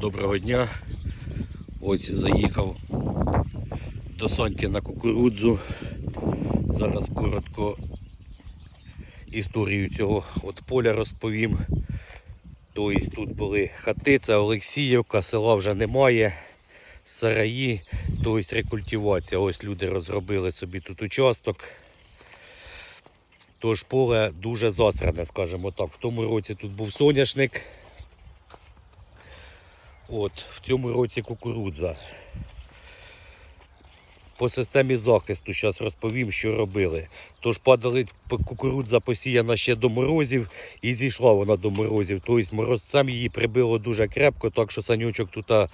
Доброго дня. Ось заїхав до Соньки на кукурудзу. Зараз коротко історію цього от поля розповім. Тобто тут були хати, це Олексіївка, села вже немає, сараї, тобто рекультивація. Ось люди розробили собі тут участок. Тож поле дуже засране, скажімо так. В тому році тут був соняшник. От, в цьому році кукурудза. По системі захисту зараз розповім, що робили. Тож падали кукурудза посіяна ще до морозів і зійшла вона до морозів. Тобто морозцем її прибило дуже крепко, так що санючок тут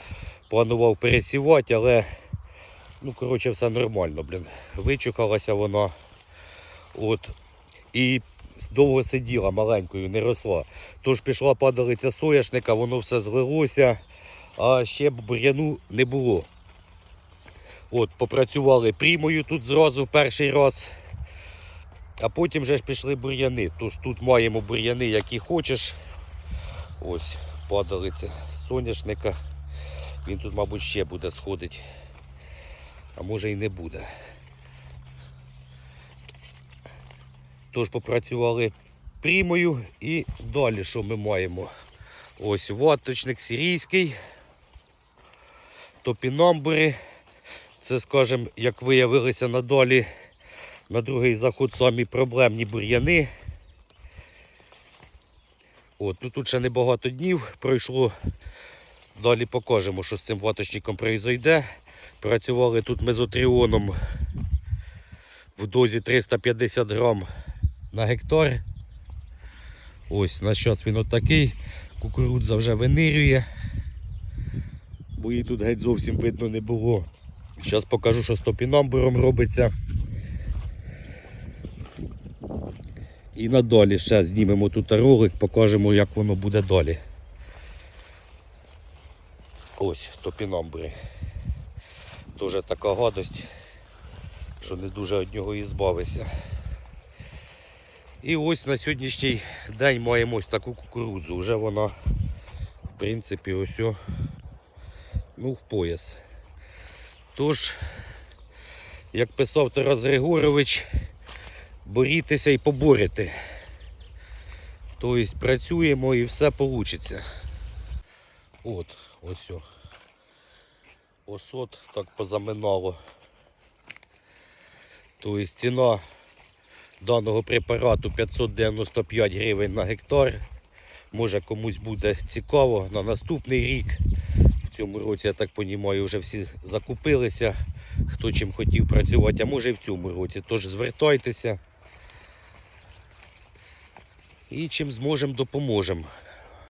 планував пересівати, але ну, коротше, все нормально, блін. Вичухалася вона. От. І довго сиділа маленькою, не росла. Тож пішла падалиця соняшника, воно все злилося, а ще бур'яну не було. От, попрацювали прімою тут зразу перший раз. А потім вже ж пішли бур'яни. Тож тут маємо бур'яни, які хочеш. Ось, падалиця соняшника. Він тут, мабуть, ще буде сходити. А може і не буде. Тож попрацювали прімою і далі що ми маємо? Ось ваточник сирійський, топінамбури. Це, скажімо, як виявилося надалі, на другий заход самі проблемні бур'яни. От, ну тут ще небагато днів пройшло. Далі покажемо, що з цим ваточником произойде. Працювали тут мезотріоном в дозі 350 грам на гектар. Ось на час він отакий. Кукурудза вже винирює. Бо її тут геть зовсім видно не було. Зараз покажу, що з топінамбуром робиться. І надалі ще знімемо тут ролик, покажемо, як воно буде далі. Ось топінамбури. Теж така гадость, що не дуже від нього і збавися. І ось на сьогоднішній день маємо ось таку кукурудзу. Вже вона, в принципі, ось ну, в пояс. Тож, як писав Тарас Григорович, борітеся і поборете. Тобто працюємо і все вийде. От, ось о. Осот так позаминало. Тобто ціна даного препарату 595 гривень на гектар. Може комусь буде цікаво на наступний рік. Цьому році, я так розумію, вже всі закупилися, хто чим хотів працювати, а може і в цьому році. Тож звертайтеся і чим зможемо допоможемо.